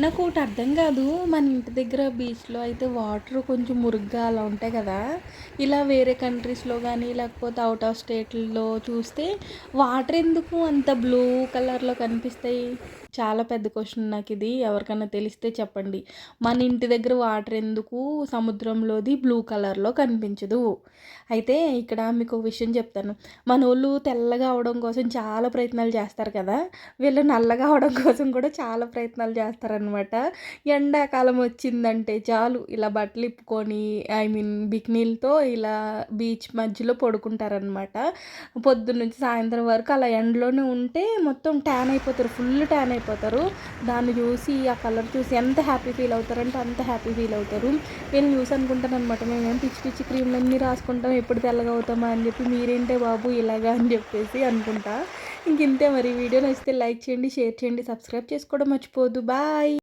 నాకు ఒకటి అర్థం కాదు. మన ఇంటి దగ్గర బీచ్లో అయితే వాటర్ కొంచెం మురుగ్గా అలా ఉంటాయి కదా. ఇలా వేరే కంట్రీస్లో కానీ లేకపోతే అవుట్ ఆఫ్ స్టేట్లలో చూస్తే వాటర్ ఎందుకు అంత బ్లూ కలర్లో కనిపిస్తాయి? చాలా పెద్ద క్వశ్చన్ నాకు ఇది. ఎవరికైనా తెలిస్తే చెప్పండి. మన ఇంటి దగ్గర వాటర్ ఎందుకు సముద్రంలోది బ్లూ కలర్లో కనిపించదు? అయితే ఇక్కడ మీకు ఒక విషయం చెప్తాను. మన వాళ్ళు తెల్లగా అవడం కోసం చాలా ప్రయత్నాలు చేస్తారు కదా? వీళ్ళు నల్లగా అవడం కోసం కూడా చాలా ప్రయత్నాలు చేస్తారనమాట ఎండాకాలం వచ్చిందంటే చాలు ఇలా బట్టలు ఇప్పుకొని ఐ మీన్ బిక్నీలతో ఇలా బీచ్ మధ్యలో పడుకుంటారనమాట పొద్దున్న నుంచి సాయంత్రం వరకు అలా ఎండలోనే ఉంటే మొత్తం ట్యాన్ అయిపోతారు. ఫుల్ ట్యాన్ అయిపోతారు. దాన్ని చూసి ఆ కలర్ చూసి ఎంత హ్యాపీ ఫీల్ అవుతారంటే అంత హ్యాపీ ఫీల్ అవుతారు. నేను చూసి అనుకుంటాను అనమాట మేమేం పిచ్చి పిచ్చి క్రీమ్లన్నీ రాసుకుంటాం ఎప్పుడు తెల్లగా అవుతామా అని చెప్పి మీరేంటే బాబు ఇలాగా అని చెప్పేసి అనుకుంటా. ఇంక ఇంతే మరి వీడియో నచ్చితే లైక్ చేయండి షేర్ చేయండి సబ్స్క్రైబ్ చేసుకోవడం మర్చిపోవద్దు. బాయ్!